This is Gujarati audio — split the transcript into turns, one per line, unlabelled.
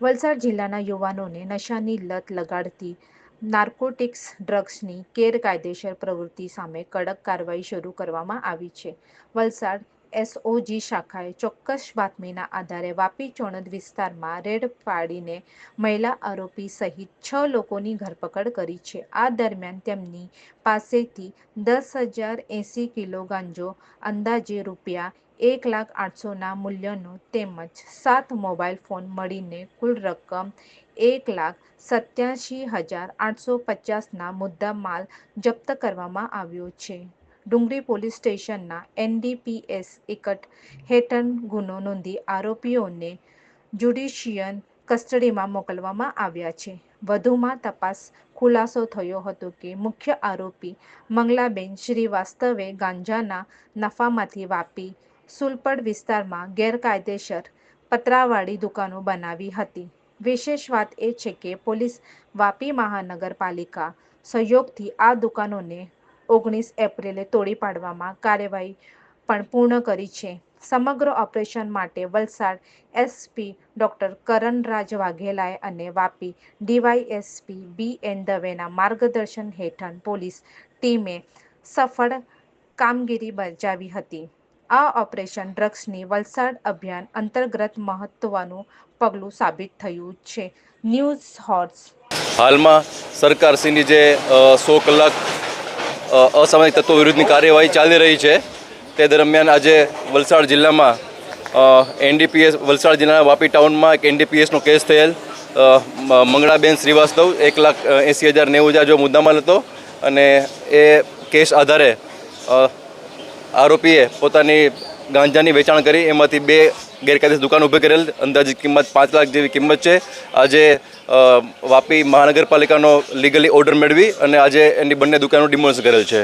વલસાડ જિલ્લાના યુવાનોને નશાની લત લગાડતી નાર્કોટિક્સ ડ્રગ્સની ગેરકાયદેસર પ્રવૃત્તિ સામે કડક કાર્યવાહી શરૂ કરવામાં આવી છે. વલસાડ એસઓજી શાખાએ ચોક્કસ બાતમીના આધારે વાપી ચોણદ વિસ્તારમાં રેડ પાડીને મહિલા આરોપી સહિત છ લોકોની ધરપકડ કરી છે. આ દરમિયાન તેમની પાસેથી દસ હજાર એંસી કિલો ગાંજો, અંદાજે રૂપિયા એક લાખ આઠસોના મૂલ્યનો તેમજ સાત મોબાઈલ ફોન મળીને કુલ રકમ એક લાખ સત્યાસી હજાર આઠસો પચાસના મુદ્દામાલ જપ્ત કરવામાં આવ્યો છે. ડુંગરી પોલીસ સ્ટેશનના એનડીપીએસ એકટ હેઠળ ગુનો નોંધી આરોપીઓને જ્યુડિશિયલ કસ્ટડીમાં મોકલવામાં આવ્યા છે. વધુમાં તપાસ ખુલાસો થયો હતો કે મુખ્ય આરોપી મંગલાબેન શ્રીવાસ્તવે ગાંજાના નફામાંથી વાપી સુલપડ વિસ્તારમાં ગેરકાયદેસર પતરાવાળી દુકાનો બનાવી હતી. વિશેષ વાત એ છે કે પોલીસ વાપી મહાનગરપાલિકા સહયોગથી આ દુકાનોને ઓગણીસ એપ્રિલે તોડી પાડવામાં કાર્યવાહી પણ પૂર્ણ કરી છે. સમગ્ર ઓપરેશન માટે વલસાડ એસપી ડોક્ટર કરણરાજ વાઘેલાએ અને વાપી ડીવાયએસપી બી એન દવેના માર્ગદર્શન હેઠળ પોલીસ ટીમે સફળ કામગીરી બજાવી હતી. આ ઓપરેશન ડ્રગ્સની વલસાડ અભિયાન અંતર્ગત મહત્વનું પગલું સાબિત થયું છે. News horse.
હાલમાં સરકારશ્રીની જે સો કલાક અસામાજિક તત્વો વિરુદ્ધની કાર્યવાહી ચાલી રહી છે. તે દરમિયાન આજે વલસાડ જિલ્લામાં એનડીપીએસ, વલસાડ જિલ્લાના વાપી ટાઉનમાં એક એનડીપીએસનો કેસ થયેલ. મંગળાબેન શ્રીવાસ્તવ એક લાખ એંસી હજાર નેવું હજાર જો મુદ્દામાલ હતો અને એ કેસ આધારે આરોપીએ પોતાની ગાંજાની વેચાણ કરી, એમાંથી બે ગેરકાયદેસર દુકાન ઊભી કરેલ. અંદાજિત કિંમત પાંચ લાખ જેવી કિંમત છે. આજે વાપી મહાનગરપાલિકાનો લીગલી ઓર્ડર મેળવી અને આજે એની બંને દુકાનો ડિમોલિશ કરેલ છે.